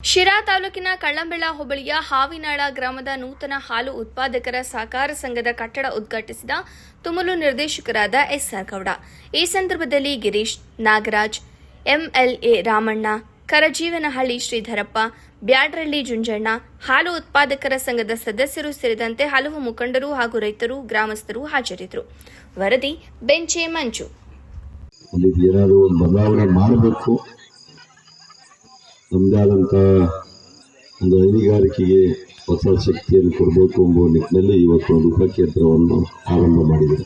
ಶಿರಾ ತಾಲೂಕಿನ ಕಳ್ಳಂಬೆಳ ಹೋಬಳಿಯ ಹಾವಿನಾಳ ಗ್ರಾಮದ ನೂತನ ಹಾಲು ಉತ್ಪಾದಕರ ಸಹಕಾರ ಸಂಘದ ಕಟ್ಟಡ ಉದ್ಘಾಟಿಸಿದ ತುಮಲು ನಿರ್ದೇಶಕರಾದ ಎಸ್ಆರ್ ಗೌಡ. ಈ ಸಂದರ್ಭದಲ್ಲಿ ಗಿರೀಶ್ ನಾಗರಾಜ್, ಎಂಎಲ್ಎ ರಾಮಣ್ಣ, ಕರಜೀವನಹಳ್ಳಿ ಶ್ರೀಧರಪ್ಪ, ಬ್ಯಾಡ್ರಳ್ಳಿ ಜುಂಜಣ್ಣ, ಹಾಲು ಉತ್ಪಾದಕರ ಸಂಘದ ಸದಸ್ಯರು ಸೇರಿದಂತೆ ಹಲವು ಮುಖಂಡರು ಹಾಗೂ ರೈತರು, ಗ್ರಾಮಸ್ಥರು ಹಾಜರಿದ್ದರು. ವರದಿ ಬೆಂಚೆ ಮಂಜು ಅಲ್ಲಿ ಏನಾದರೂ ಒಂದು ಬದಲಾವಣೆ ಮಾಡಬೇಕು ನಮ್ಮದೇ ಆದಂಥ ಒಂದು ಹೈನುಗಾರಿಕೆಗೆ ಹೊಸ ಶಕ್ತಿಯನ್ನು ಕೊಡಬೇಕು ಎಂಬ ನಿಟ್ಟಿನಲ್ಲಿ ಇವತ್ತು ಒಂದು ಉಪಕೇಂದ್ರವನ್ನು ಆರಂಭ ಮಾಡಿದೆ.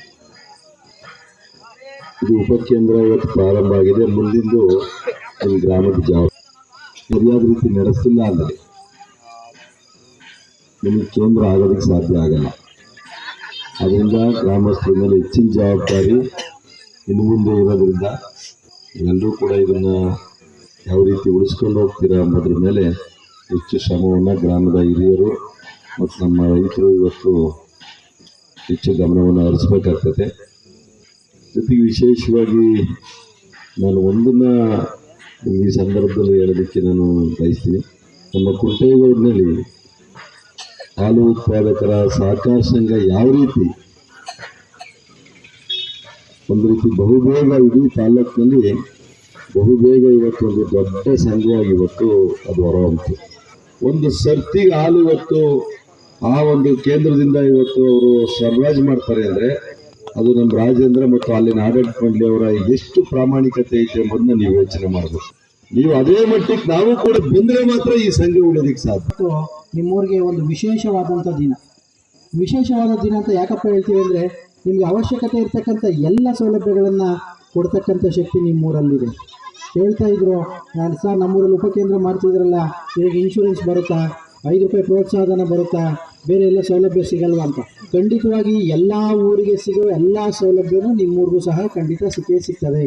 ಇದು ಉಪಕೇಂದ್ರ ಇವತ್ತು ಪ್ರಾರಂಭ ಆಗಿದೆ. ಮುಂದಿಂದು ನಿಮ್ಮ ಗ್ರಾಮದ ಜಾವ ಸರಿಯಾದ ರೀತಿ ನಡೆಸಿಲ್ಲ ಅಂದರೆ ನಿಮಗೆ ಕೇಂದ್ರ ಆಗೋದಕ್ಕೆ ಸಾಧ್ಯ ಆಗಲ್ಲ. ಅದರಿಂದ ಗ್ರಾಮಸ್ಥರ ಮೇಲೆ ಹೆಚ್ಚಿನ ಜವಾಬ್ದಾರಿ ಇನ್ನು ಮುಂದೆ ಇರೋದ್ರಿಂದ ಎಲ್ಲರೂ ಕೂಡ ಇದನ್ನ ಯಾವ ರೀತಿ ಉಳಿಸ್ಕೊಂಡು ಹೋಗ್ತೀರಾ ಅನ್ನೋದ್ರ ಮೇಲೆ ಹೆಚ್ಚು ಶ್ರಮವನ್ನು ಗ್ರಾಮದ ಹಿರಿಯರು ಮತ್ತು ನಮ್ಮ ರೈತರು ಇವತ್ತು ಹೆಚ್ಚು ಗಮನವನ್ನು ಹರಿಸ್ಬೇಕಾಗ್ತದೆ. ಜೊತೆಗೆ ವಿಶೇಷವಾಗಿ ನಾನು ಒಂದನ್ನು ಈ ಸಂದರ್ಭದಲ್ಲಿ ಹೇಳೋದಕ್ಕೆ ನಾನು ಬಯಸ್ತೀನಿ. ನಮ್ಮ ಕುಂಟೇಗೌಡನಲ್ಲಿ ಹಾಲು ಉತ್ಪಾದಕರ ಸಹಕಾರ ಸಂಘ ಯಾವ ರೀತಿ ಒಂದು ರೀತಿ ಬಹುಬೇಗ ಇಡೀ ತಾಲೂಕಿನಲ್ಲಿ ಬಹುಬೇಗ ಇವತ್ತು ಒಂದು ದೊಡ್ಡ ಸಂಘವಾಗಿ ಇವತ್ತು ಅದು ಹೊರಹೊಮ್ಮಿತು ಒಂದು ಸರ್ತಿಗೆ ಹಾಲು ಇವತ್ತು, ಆ ಒಂದು ಕೇಂದ್ರದಿಂದ ಇವತ್ತು ಅವರು ಸರ್ವೈಸ್ ಮಾಡ್ತಾರೆ ಅಂದರೆ ಅದು ನಮ್ಮ ರಾಜೇಂದ್ರ ಮತ್ತು ಅಲ್ಲಿನ ಆಡಳಿತ ಮಂಡಳಿ ಅವರ ಎಷ್ಟು ಪ್ರಾಮಾಣಿಕತೆ ಐತೆ ಎಂಬುದನ್ನ ನೀವು ಯೋಚನೆ ಮಾಡಬೇಕು. ನೀವು ಅದೇ ಮಟ್ಟಕ್ಕೆ ನಾವು ಕೂಡ ಬಂದರೆ ಮಾತ್ರ ಈ ಸಂಘ ಉಳಿಯೋದಕ್ಕೆ ಸಾಧ್ಯ. ನಿಮ್ಮೂರಿಗೆ ಒಂದು ವಿಶೇಷವಾದಂಥ ದಿನ. ವಿಶೇಷವಾದ ದಿನ ಅಂತ ಯಾಕಪ್ಪ ಹೇಳ್ತೀವಿ ಅಂದರೆ ನಿಮಗೆ ಅವಶ್ಯಕತೆ ಇರ್ತಕ್ಕಂಥ ಎಲ್ಲ ಸೌಲಭ್ಯಗಳನ್ನು ಕೊಡ್ತಕ್ಕಂಥ ಶಕ್ತಿ ನಿಮ್ಮೂರಲ್ಲಿದೆ. ಹೇಳ್ತಾ ಇದ್ರು. ನಾನು ಸರ್, ನಮ್ಮೂರಲ್ಲಿ ಉಪಕೇಂದ್ರ ಮಾಡ್ತಿದ್ರಲ್ಲ ಇವಾಗ ಇನ್ಶೂರೆನ್ಸ್ ಬರುತ್ತಾ? ಐದು ರೂಪಾಯಿ ಪ್ರೋತ್ಸಾಹಧನ ಬರುತ್ತಾ? ಬೇರೆ ಎಲ್ಲ ಸೌಲಭ್ಯ ಸಿಗಲ್ವ ಅಂತ. ಖಂಡಿತವಾಗಿ ಎಲ್ಲ ಊರಿಗೆ ಸಿಗೋ ಎಲ್ಲ ಸೌಲಭ್ಯನೂ ನಿಮ್ಮೂರಿಗೂ ಸಹ ಖಂಡಿತ ಸಿಕ್ಕೇ ಸಿಗ್ತದೆ.